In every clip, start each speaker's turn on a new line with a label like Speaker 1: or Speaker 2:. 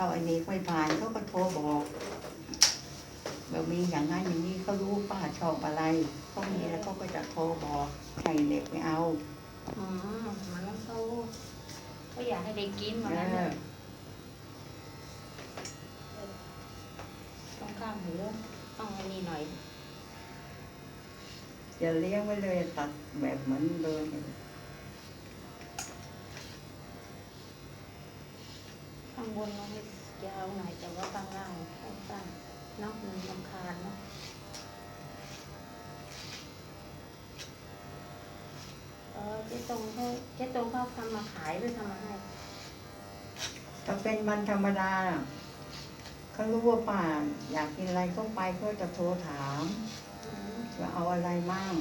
Speaker 1: ถ้าไอ้นี้ไม่ผ่านเขาก็โทรบอกแบบมีอย่างนั้นอย่างนี้เขารู้ป้าชอบอะไรเขามีแล้วเขาก็จะโทรบอกให้เด็กไม่เอา
Speaker 2: อืมมันเขาเขาอยากให้ได้กินเหมือน
Speaker 1: เอ
Speaker 2: กัน
Speaker 1: อ
Speaker 2: นะต้องข้ามหูต้องอันนี้หน่อย
Speaker 1: อย่าเลี้ยงไว้เลยตัดแบบเหมือนเดิม
Speaker 2: ข้างบนเราไม่ยาวหน่อยแต่ว่าข้างล่างสั้นๆนอกมันลำคาญเนาะเออเจ๊ตรงเขาเจ๊ตรงเขาทำมาขายหรือทำมาให้
Speaker 1: ถ้าเป็นวันธรรมดาเขารู้ว่าป้าอยากกินอะไรก็ไปก็จะโทรถามว่าเอาอะไรมั่ง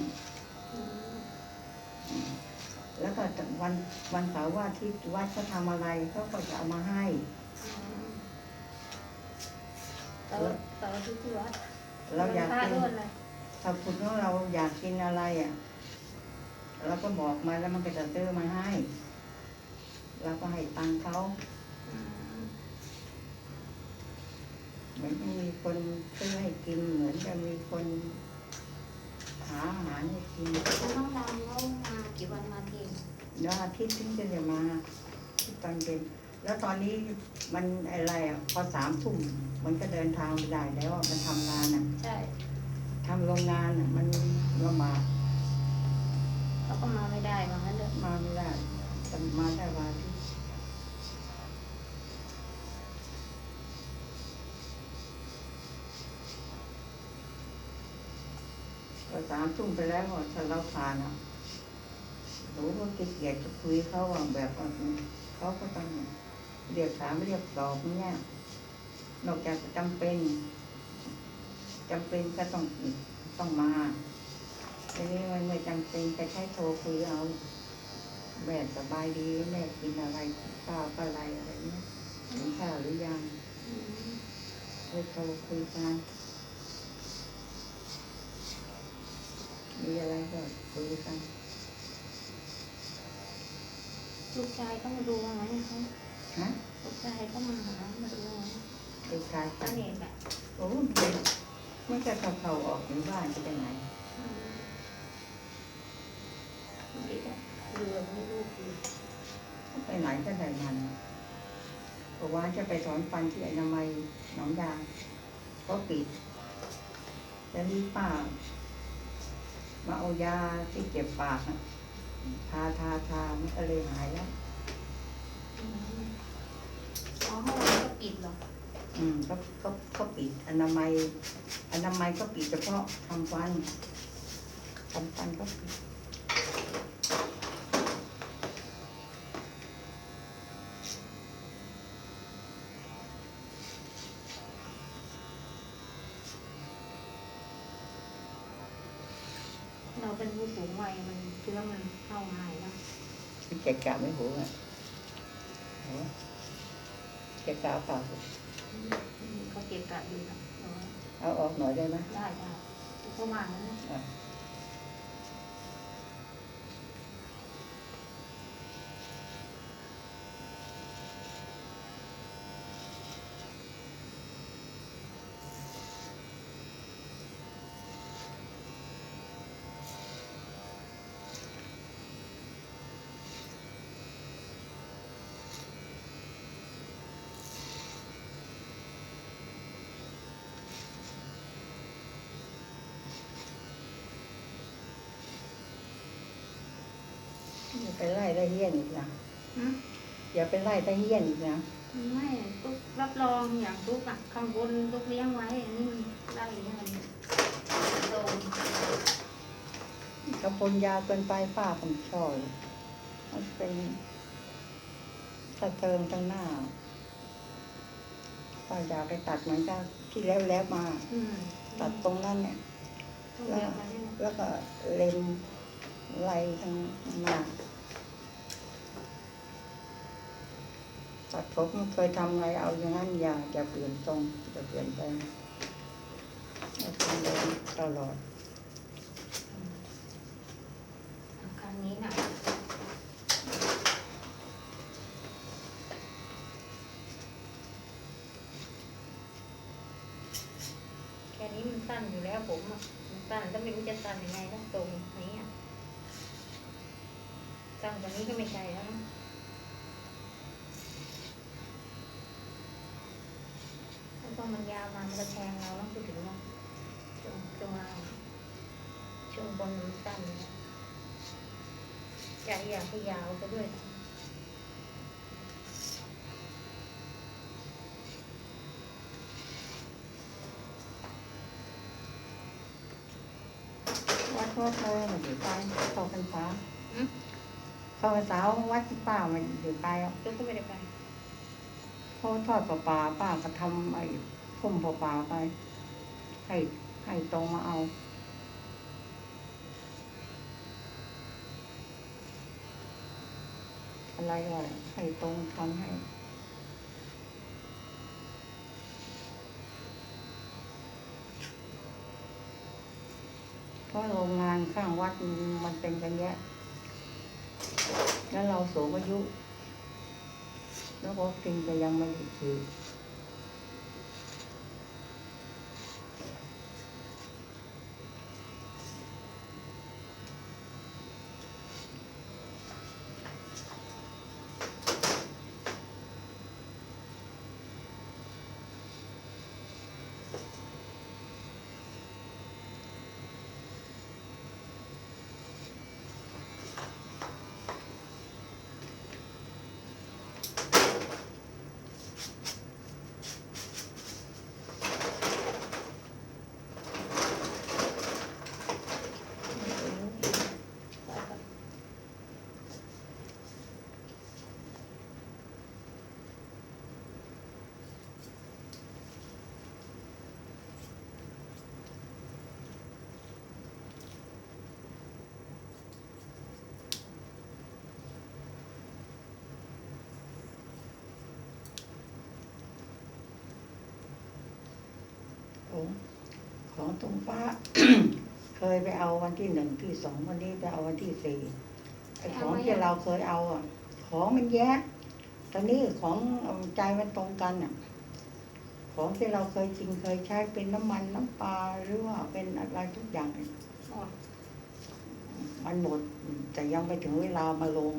Speaker 1: แล้วก็วันวันเสาร์ว่าที่วัดเขาทำอะไรเขาก็จะเอามาให้
Speaker 2: อืมเสาร์เสาร์อาที่ที่วัด
Speaker 1: เราอยาก
Speaker 2: วันพระ
Speaker 1: กิน
Speaker 2: ด้วยเลย
Speaker 1: ถ้าคุณของเราอยากกินอะไรอะเราก็บอกมาแล้วมันก็จะซื้อมาให้เราก็ให้ตังค์เขา
Speaker 2: อืม
Speaker 1: เหมือนมีคนซื้อให้กินเหมือนจะมีคน หาอาหารให้กิน
Speaker 2: แล้วน้องดำเขามากี่วันมาที
Speaker 1: แล้วอาทิตย์ถึงจะได้มาที่ตอนเย็นแล้วตอนนี้มันอะไรอะพอสามทุ่มมันก็เดินทางไม่ได้แล้วอะมันทำงานอะ
Speaker 2: ใช่
Speaker 1: ทำโรงงานอะมันลำบาก
Speaker 2: เขาก็มาไม่ได้ว่างั้นเลย
Speaker 1: มาไม่ได้แต่มาได้วันอาทิตย์ก็ สามทุ่มไปแล้วอะถ้าเราผ่านอะหนูก็ขี้เกียจจะคุยเขาอะแบบว่าเขาก็ต้องเรียกถามเรียกตอบเนี่ยนอกจากจำเป็นจำเป็นก็ต้องต้องมาทีนี้มันไม่จำเป็นก็ใช้โทรคุยเอาแม่สบายดีแม่กินอะไรข้าวอะไรอะไรเนี้ยกินข้าวหรือยัง
Speaker 2: อืม
Speaker 1: ไปโทรคุยกัน มีอะไรก็คุยกัน
Speaker 2: ลูกชายก็มาดูว่างั้นเขา
Speaker 1: ฮะ
Speaker 2: ลูกชายก็มาหามาดูว่างั้น
Speaker 1: ลูกชาย
Speaker 2: ตา
Speaker 1: กัน
Speaker 2: เน็ตอะ
Speaker 1: โอ้ยมันจะเข้าเข้าออกอยู่บ้านจะไปไหน
Speaker 2: อืมเด็กอะเรือไม่ลูกอยู่
Speaker 1: ไปไหนก็ได้มันเพราะว่าจะไปถอนฟันที่อนามัยหนองยางก็ปิดแล้วนี่ป้า มาเอายาที่เจ็บปากอะทาทาทามันก็เลยหายแล้ว
Speaker 2: อืมอ๋อเมื่อวานก็ปิดเหรอ
Speaker 1: อืมเขาเขาเขาปิดอนามัย อนามัยก็ปิดเฉพาะทำฟันทำฟันก็ปิด
Speaker 2: เราเป็นผู้สูงวัยมันเชื้อมันเข้าง่ายนะ
Speaker 1: แกะกะไม่หูอะโอ้แกะกะเปล่า
Speaker 2: อืมอืมเขาเก็บกะอยู่นะเอาไว้
Speaker 1: เอาออกหน่อยได้ไหม
Speaker 2: ได้ได้เขามาแล้วน
Speaker 1: อะอย่าไปไล่ตะเฮียนอีกนะ
Speaker 2: อืม
Speaker 1: อย่าไปไล่ตะเฮียนอีกนะ
Speaker 2: ไม่ตุ๊กรับรองอย่างตุ๊กอะข้างบนตุ๊กเลี้ยงไว้อันนี้มันไล่ให้มันโดน
Speaker 1: กระพนยาวเกินไปป้าผมชอบมันเป็นตะเติมตั้งหน้าป้าอยากไปตัดเหมือนกับที่แล้วแล้วมา
Speaker 2: อืม
Speaker 1: ตัดตรงนั้นเนี่ย
Speaker 2: ต้องเลี้ยงไว้ด้วยนะ
Speaker 1: แล้วก็เล็มไหลทางหน้า ผัดผมเคยทำไงเอาอย่างนั้นอย่าจะเปลี่ยนทรงจะเปลี่ยนแปลงอาทรงเดิมตลอด
Speaker 2: ครั้งนี้นะแค่นี้มันสั้นอยู่แล้วผมอะมันสั้นแล้วไม่รู้จะสั้นยังไงต้องตรงนี้อะสั้นกว่านี้ก็ไม่ใช่แล้ว มันยาวมามันก็แทงเราแล้วพูดถึงว่าช่วงช่วงล่างช่วงบนมันสั้นเนี่ยใจอยากให้ยาวไปด้วย
Speaker 1: วัดวัดเลยมันอยู่ไปเข้าพรรษา
Speaker 2: อืม
Speaker 1: เข้าพรรษาวัดที่ป้ามันอยู่ไปอะ
Speaker 2: ตุ๊กก็ไม่ได้ไป
Speaker 1: เพราะทอดปลาปลาป้าก็ทำไอ้ พุ่มปลาปลาไป ให้ให้ตรงมาเอาอะไรอะให้ตรงทำให้เพราะโรงงานข้างวัดมันเป็นกันแยะ แล้วเราสูงอายุ แล้วก็กินก็ยังไม่ได้ซื้อของของ ตรงป้า เคยไปเอาวันที่หนึ่งที่สองวันนี้ไปเอาวันที่สี่ไอ้ของที่เราเคยเอาอะ ของมันแยะตอนนี้ของใจมันตรงกันอะ ของที่เราเคยกินเคยใช้เป็นน้ำมันน้ำปลาหรือว่าเป็นอะไรทุกอย่าง
Speaker 2: มด
Speaker 1: มันหมด แต่ยังไม่ถึงเวลามาลง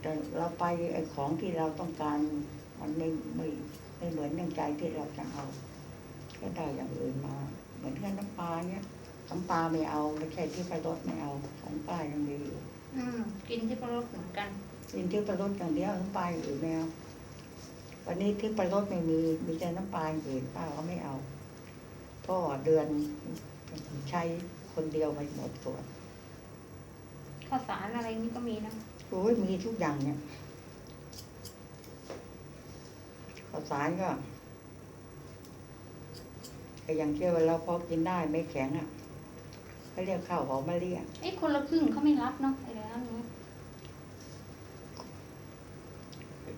Speaker 1: แต่เราไปไอ้ของที่เราต้องการ มันไม่ไม่ ไม่เหมือนในใจที่เราจะเอาก็ได้อย่างอื่นมา เหมือนกับน้ำปลาเนี่ยน้ำปลาไม่เอาไม่ใช่ที่ไปรสไม่เอาของป้ายังมีอยู่
Speaker 2: อืมกินที่ปลารสเหมือนกัน
Speaker 1: กินที่ไปรสอย่างเดียวน้ำปลาอย่างอื่นไม่เอาวันนี้ที่ไปรสไม่มีมีแต่น้ำปลาอย่างอื่นป้าก็ไม่เอาเพราะว่าเดือนใช้คนเดียวไปหมดส่วน
Speaker 2: ข้าวสารอะไรนี่ก็มีนะ
Speaker 1: โอ้ยมีทุกอย่างเนี่ย ข้าวสารก็ก็ยังเชื่อว่าเราพอกินได้ไม่แข็งอะเขาเรียกข้าวหอมมะลิอะ
Speaker 2: ไอ้ยคนละครึ่งเขาไม่รับเนาะไอ้เรื่องนี้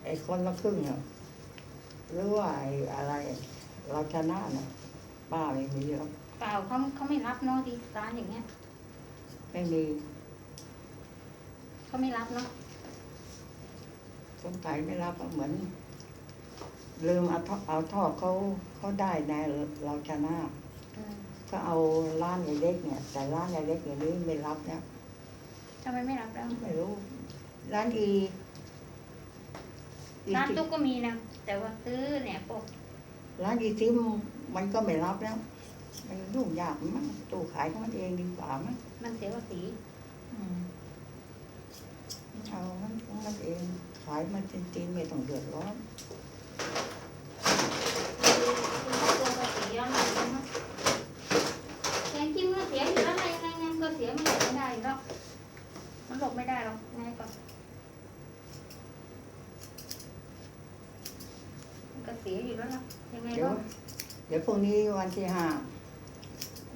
Speaker 1: ไอ้คนละครึ่งอะหรือว่าไอ้อะไร เราชนะน่ะป้าไม่มีหรอก
Speaker 2: เปล่าเขาเขาไม่รับเนาะที่ร้านอย่างเงี้ย
Speaker 1: ไม่มี
Speaker 2: เขาไม่รับเนาะ
Speaker 1: สงสัยไม่รับอะเหมือน ลืมเอาทอเอาทอดเขาเขาได้ในเราชนะ
Speaker 2: อืม
Speaker 1: ก็เอาร้านเล็กๆเนี่ย แต่ร้านเล็กๆอย่างนี้ไม่รับเนี่ย
Speaker 2: ทำไมไม่รับแล้ว
Speaker 1: ไม่รู้ ร้านอีอี
Speaker 2: ร้าน
Speaker 1: ซิ
Speaker 2: ตุ๊กก็มีนะ แต่ว่าซื้อเนี่ยพวก
Speaker 1: ร้านอีซิมมันก็ไม่รับแล้วมันยุ่งยากมั้งตู้ขายของมันเองดีกว่ามั้ง
Speaker 2: มันเสียภาษี
Speaker 1: อืมเอามันของมันเองขายมันจริงๆไม่ต้องเดือดร้อน
Speaker 2: ตัวภาษีแล้วหน่อยนะแต่จริงๆมันเสียอยู่แล้วไงไงไงก็เสียมันหลบไม่ได้อยู่แล้วมันหลบไม่ได้หรอกไงก็มันก็ เสียอยู่แล้วนะยังไง
Speaker 1: เดี๋ย
Speaker 2: ก็
Speaker 1: วเดี๋ยวพรุ่งนี้วันที่ห้า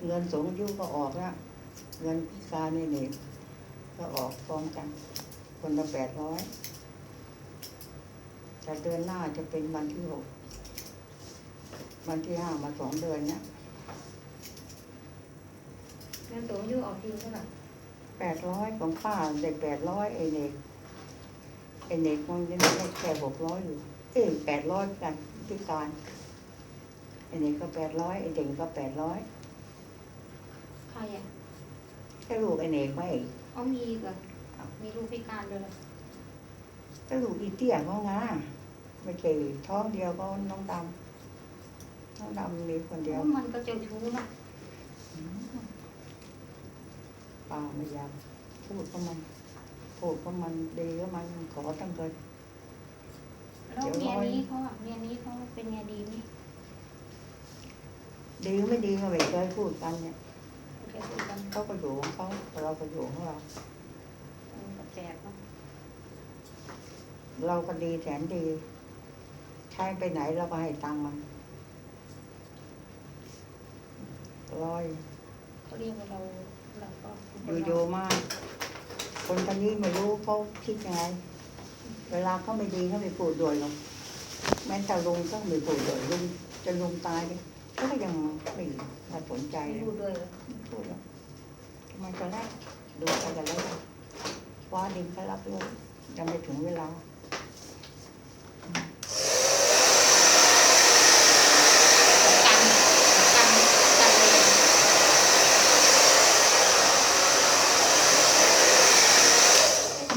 Speaker 1: เงินสูงอายุก็ออกแล้วเงินพิการนี่นี่ก็ออกพร้อมกัน คนละแปดร้อยแต่เดือนหน้าจะเป็นวันที่หกวันที่ห้ามาสองเดือนเนี้ย
Speaker 2: เงินตัวอายุออกทีเท่าไหร่
Speaker 1: แปดร้อยของป้าเด็กแปดร้อยไอเด็กไอเด็กมันยังได้แค่หกร้อยอยู่เอ้ยแปดร้อยกัน พิการไอ้นี่ก็แปดร้อยไอ้เด่งก็แปดร้อย
Speaker 2: ใครอะ
Speaker 1: แค่ลูกไอ้เนกไว้
Speaker 2: เอามีอีก่อนมีลูกพิการด้วยเหรอ
Speaker 1: ก็ลูกอีเตี้ยเขาไงไม่ใช่ท้องเดียวก็น้องดำน้องดำมีคนเดียว
Speaker 2: มันก็เจ้าชู้นะ
Speaker 1: เปล่าไม่อยากพูดก็มันพูดก็มันดีก็มันขอตั้งเกิน
Speaker 2: แล้วเมียนี้เขาอะเมียนี้เขาเป็นไงดีไหม
Speaker 1: ดีไม่ดีก็ไม่เคยพูดกันเนี่ย
Speaker 2: แกคุยกัน
Speaker 1: เขาก็อยู่ของเขาเราก็อยู่ของเรา
Speaker 2: เออแปลกเนาะ
Speaker 1: เราก็ดีแสนดี ใช้ไปไหนเราก็ให้ตังค์มันร้อย
Speaker 2: เขาเรียกว่าเราเราก็
Speaker 1: อยู่โยมากคนคนนี้ไม่รู้เขาคิดยังไง เวลาเขาไม่ดีเขาไม่พูดด้วยหรอกแม้แต่ลุงก็ไม่พูดด้วยลุงจะลุงตายเนี่ยเขาก็ยังไม่ไม่สนใจ
Speaker 2: ไม่
Speaker 1: เลย
Speaker 2: รู้ด้วยเหรอ
Speaker 1: ไม่พูดหรอกทำไมตอนแรกดูไปกันแล้วว่าดินเขารับรู้ยังไม่ถึงเวลา
Speaker 2: กันกันกันเลย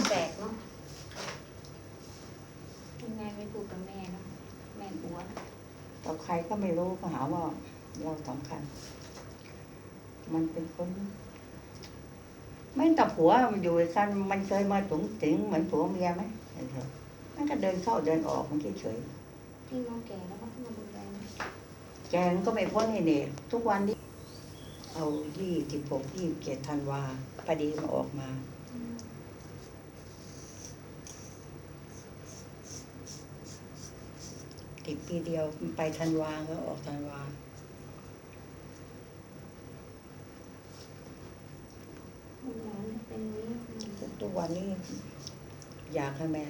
Speaker 2: แปลกเนาะยังไงไม่พูดกับแม่เนาะแม่บัวนะ
Speaker 1: ต่อใค รก็ไม่รู้ก็หาว่าเราสำคัญ มันเป็นคน ไม่แต่ผัวมันอยู่กันมันเคยมาถึงถึงเหมือนผัวเมียไหมเห็นเถอะมันก็เดินเข้าเดินออกมันเฉย
Speaker 2: พี่น้องแก่แล้วก็มาดูแลนะ
Speaker 1: ๆแกมันก็ไม่พ้นไอ้เนี่ยทุกวันนี้เอายี่สิบหกยี่สิบเจ็ดธันวาพอดีมันออกมา
Speaker 2: อืม
Speaker 1: ติดปีเดียวไปธันวาก็ออกธันวา
Speaker 2: ลูกหลานเป็นอย่างนี้อืม
Speaker 1: ทุกวันนี้ อยากให้แม่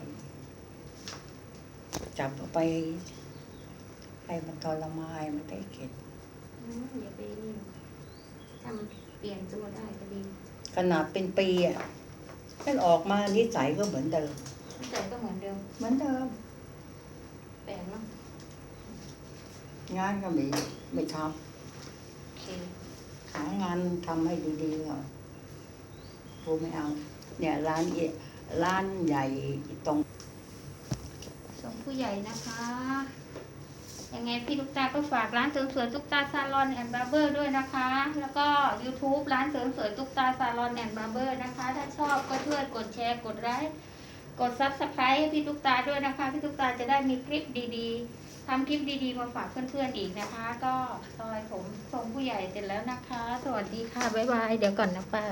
Speaker 1: จับเอาไป ให้มันทรมานมันได้เข็ด
Speaker 2: อืมอย่าไปนี่ถ้ามันเปลี่ยนตัวได้ก็ดี
Speaker 1: ขนาดเป็นปีอะมันออกมานิสัยก็เหมือนเดิม
Speaker 2: แต่ก็เหมือนเดิม
Speaker 1: เหมือนเดิม
Speaker 2: แปลกเนาะ
Speaker 1: งานก็ไม่ไม่ท
Speaker 2: โอเคำ
Speaker 1: หางานทำให้ดีๆก็กูไม่เอา เนี่ยร้านเอร้านใหญ่ตรง
Speaker 2: ส่งผู้ใหญ่นะคะ ยังไงพี่ตุ๊กตาก็ฝากร้านเสริมสวยตุ๊กตาซาลอนแอนด์บาร์เบอร์ด้วยนะคะ แล้วก็ YouTube ร้านเสริมสวยตุ๊กตาซาลอนแอนด์บาร์เบอร์นะคะ ถ้าชอบก็ช่วยกดแชร์กดไลค์กดซับสไครต์ให้พี่ตุ๊กตาด้วยนะคะ พี่ตุ๊กตาจะได้มีคลิปดีๆ ทำคลิปดีๆมาฝากเพื่อนๆอีกนะคะ ก็ซอยผมทรงผู้ใหญ่เสร็จแล้วนะคะ สวัสดีค่ะ บ๊ายบาย เดี๋ยวก่อนนะป้า